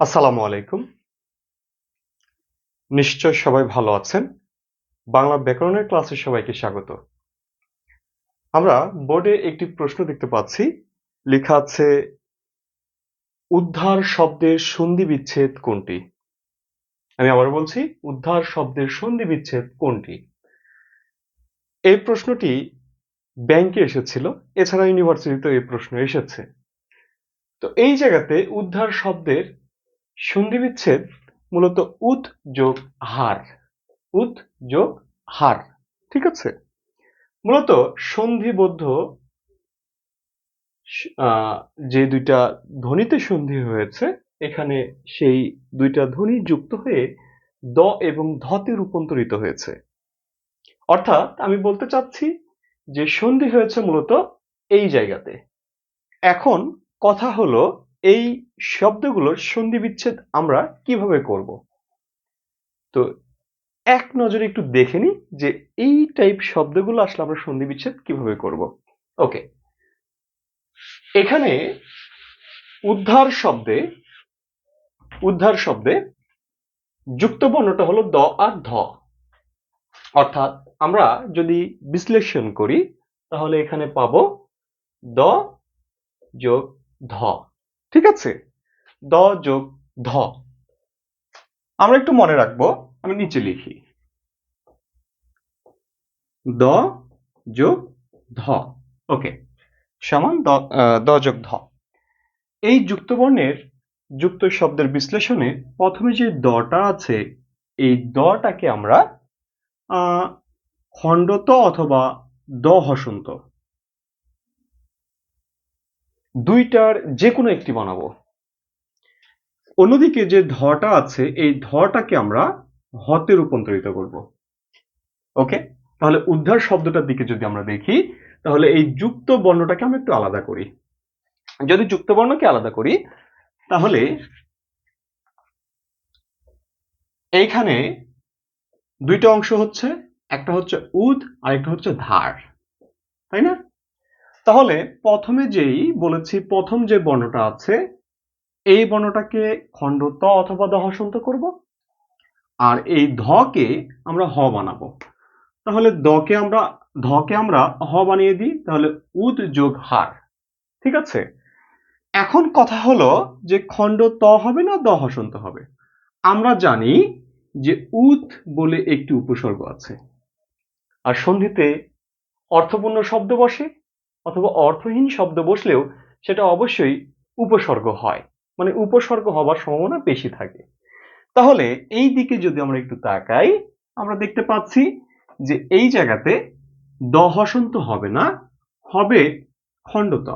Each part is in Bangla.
আসসালামু আলাইকুম। নিশ্চয় সবাই ভালো আছেন। বাংলা ব্যাকরণের ক্লাসে সবাইকে স্বাগত। আমরা বোর্ডে একটি প্রশ্ন দেখতে পাচ্ছি। লেখা আছে, উদ্ধার শব্দের সন্ধি বিচ্ছেদ কোনটি? আমি আবার বলছি, উদ্ধার শব্দের সন্ধি বিচ্ছেদ কোনটি? এই প্রশ্নটি ব্যাংকে এসেছিল। এছাড়া ইউনিভার্সিটিতে এই প্রশ্ন এসেছে। তো এই জায়গাতে উদ্ধার শব্দের সন্ধি বিচ্ছেদ মূলত উদ যোগ হার। উদ যোগ হার, ঠিক আছে? মূলত সন্ধিবদ্ধ যে দুইটা ধ্বনিতে সন্ধি হয়েছে, এখানে সেই দুইটা ধ্বনি যুক্ত হয়ে দ এবং ধতে রূপান্তরিত হয়েছে। অর্থাৎ আমি বলতে চাচ্ছি যে সন্ধি হয়েছে মূলত এই জায়গাতে। এখন কথা হলো এই শব্দগুলোর সন্ধি বিচ্ছেদ আমরা কীভাবে করব? তো এক নজরে একটু দেখে নিই যে এই টাইপ শব্দগুলো আসলে আমরা সন্ধি বিচ্ছেদ কীভাবে করব। ওকে এখানে উদ্ধার শব্দে উদ্ধার শব্দে যুক্ত বর্ণটা হলো দ আর ধ। অর্থাৎ আমরা যদি বিশ্লেষণ করি, তাহলে এখানে পাবো দ যোগ ধ। ঠিক আছে? দ যোগ ধ। আমরা একটু মনে রাখব, আমি নিচে লিখি। দ যোগ ধ। ওকে, সমান দ যোগ ধ। এই যুক্ত বর্ণের যুক্ত শব্দের বিশ্লেষণে প্রথমে যে দটা আছে, এই দটাকে আমরা খণ্ডত অথবা দ হসন্ত দুইটার যে কোনো একটি বানাবো। অন্যদিকে যে ধটা আছে, এই ধটাকে আমরা হতে রূপান্তরিত করব। ওকে? তাহলে উদ্ধার শব্দটার দিকে যদি আমরা দেখি, তাহলে এই যুক্ত বর্ণটাকে আমরা একটু আলাদা করি। যদি যুক্ত বর্ণকে আলাদা করি, তাহলে এইখানে দুইটা অংশ হচ্ছে, একটা হচ্ছে উদ আর একটা হচ্ছে ধার। তাই না? তাহলে প্রথমে যেই বলেছি প্রথম যে বর্ণটা আছে, এই বর্ণটাকে খণ্ড ত অথবা দ হসন্ত করব, আর এই ধকে আমরা হ বানাবো। তাহলে দকে আমরা, ধকে আমরা হ বানিয়ে দিই, তাহলে উদ যোগ হার, ঠিক আছে? এখন কথা হলো যে খণ্ড ত হবে না দ হসন্ত হবে। আমরা জানি যে উদ বলে একটি উপসর্গ আছে। আর সন্ধিতে অর্থপূর্ণ শব্দ বসে। অথবা অর্থহীন শব্দ বসলেও সেটা অবশ্যই উপসর্গ হয়। মানে উপসর্গ হবার সম্ভাবনা বেশি থাকে। তাহলে এই দিকে যদি আমরা একটু তাকাই, আমরা দেখতে পাচ্ছি যে এই জায়গাতে দ হসন্ত হবে না, হবে খণ্ডত।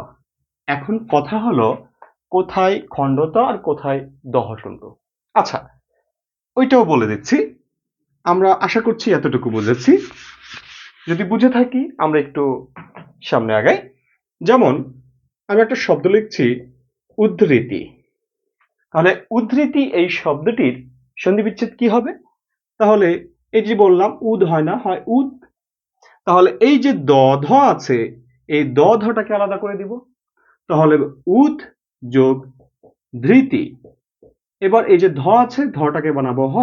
এখন কথা হলো কোথায় খণ্ডত আর কোথায় দহসন্ত আচ্ছা ওইটাও বলে দিচ্ছি। আমরা আশা করছি এতটুকু বুঝেছি। যদি বুঝে থাকি, আমরা একটু সামনে আগাই। যেমন, আমি একটা শব্দ লিখছি, উদ্ধৃতি। তাহলে উদ্ধৃতি এই শব্দটির সন্ধি বিচ্ছেদ কি হবে? তাহলে এই যে বললাম, উদ হয় না, হয় উদ। তাহলে এই যে দ, ধ আছে, এই দ, ধটাকে আলাদা করে দিব। তাহলে উদ যোগ ধৃতি। এবার এই যে ধ আছে, ধটাকে বানাবো হ।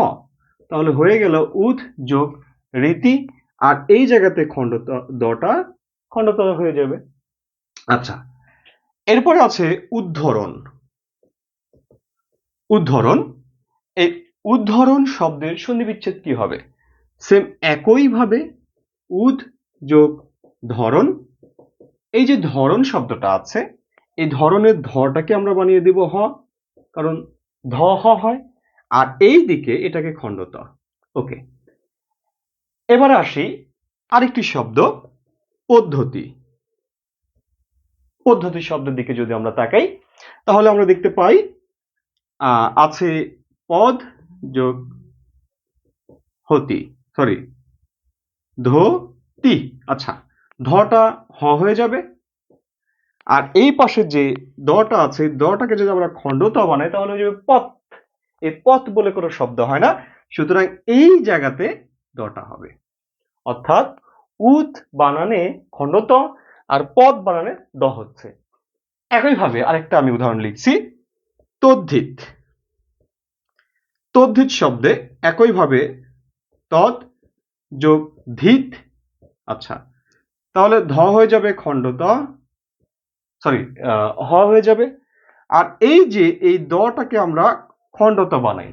তাহলে হয়ে গেল উদ যোগ রীতি। আর এই জায়গাতে খণ্ড দটা খণ্ডত হয়ে যাবে। আচ্ছা এরপরে আছে উদ্ধরণ। উদ্ধরণ, এই উদ্ধরণ শব্দের সন্ধি বিচ্ছেদ কি হবে? সেম একইভাবে উদ যোগ ধরন এই যে ধরন শব্দটা আছে, এই ধরনের ধটাকে আমরা বানিয়ে দেব হ, কারণ ধ, হ হয়, আর এই দিকে এটাকে খণ্ডত ওকে, এবার আসি আরেকটি শব্দ পদ্ধতি। পদ্ধতি শব্দের দিকে যদি আমরা তাকাই, তাহলে আমরা দেখতে পাই আছে পদ যোগ হতি, সরি, ধতি। আচ্ছা ধটা হ হয়ে যাবে। আর এই পাশে যে দটা আছে, দটাকে যদি আমরা খণ্ডত বানাই, তাহলে যাবে পথ এই পথ বলে কোনো শব্দ হয় না। সুতরাং এই জায়গাতে দটা হবে। অর্থাৎ উত বানানে খণ্ডত আর পদ বানানে দ হচ্ছে। একইভাবে আরেকটা আমি উদাহরণ লিখছি। তদ্ধিত। তদ্ধিত শব্দে একইভাবে তদ যোগ ধিত। আচ্ছা তাহলে ধ হয়ে যাবে খণ্ডত সরি হ হয়ে যাবে। আর এই যে এই দটাকে আমরা খণ্ডত বানাই,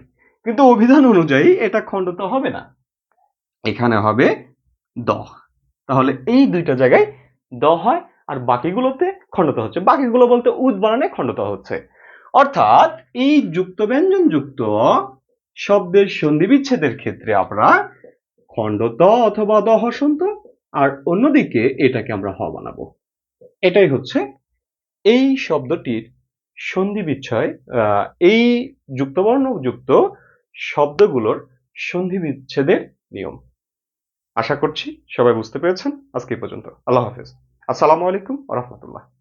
কিন্তু অভিধান অনুযায়ী এটা খণ্ডত হবে না। এখানে হবে দ। তাহলে এই দুইটা জায়গায় দ হয় আর বাকিগুলোতে খণ্ডত হচ্ছে। বাকিগুলো বলতে উদ বানানে খণ্ডত হচ্ছে। অর্থাৎ এই যুক্ত ব্যঞ্জন যুক্ত শব্দের সন্ধি বিচ্ছেদের ক্ষেত্রে আমরা খণ্ডত অথবা দ হসন্ত আর অন্যদিকে এটাকে আমরা হ বানাবো। এটাই হচ্ছে এই শব্দটির সন্ধি বিচ্ছয় এই যুক্তবর্ণ যুক্ত শব্দগুলোর সন্ধি বিচ্ছেদের নিয়ম। আশা করছি সবাই বুঝতে পেরেছেন। আজকে পর্যন্ত। আল্লাহ হাফেজ। আসসালামু আলাইকুম রহমতুল্লাহ।